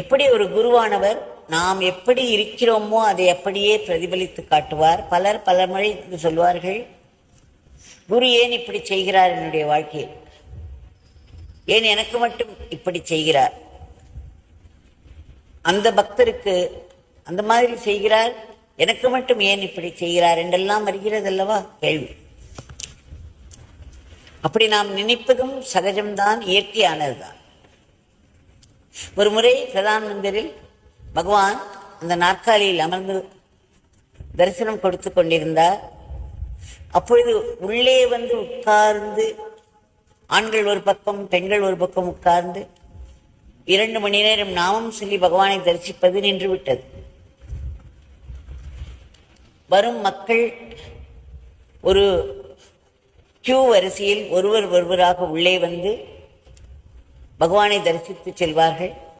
எப்படி ஒரு குருவானவர் நாம் எப்படி இருக்கிறோமோ அதை அப்படியே பிரதிபலித்து காட்டுவார். பலர் பல முறை சொல்வார்கள் குரு ஏன் இப்படி செய்கிறார் என்னுடைய வாழ்க்கையில்? ஏன் எனக்கு மட்டும் இப்படி செய்கிறார்? அந்த பக்தருக்கு அந்த மாதிரி செய்கிறார் எனக்கு மட்டும் ஏன் இப்படி செய்கிறார்? என்றெல்லாம் வருகிறது அல்லவா கேள்வி. அப்படி நாம் நினைப்பதும் சகஜம்தான் இயற்கையானதுதான். ஒரு முறை பிரதான் மந்திரில் பகவான் அந்த நாற்காலியில் அமர்ந்து தரிசனம் கொடுத்து கொண்டிருந்தார். அப்பொழுது உள்ளே வந்து உட்கார்ந்து ஆண்கள் ஒரு பக்கம் பெண்கள் ஒரு பக்கம் உட்கார்ந்து இரண்டு மணி நேரம் நாமம் சொல்லி பகவானை தரிசிப்பது நின்று விட்டது வரும் மக்கள் ஒரு கியூ வரிசையில் ஒருவர் ஒருவராக உள்ளே வந்து பகவானை தரிசித்து செல்வார்கள்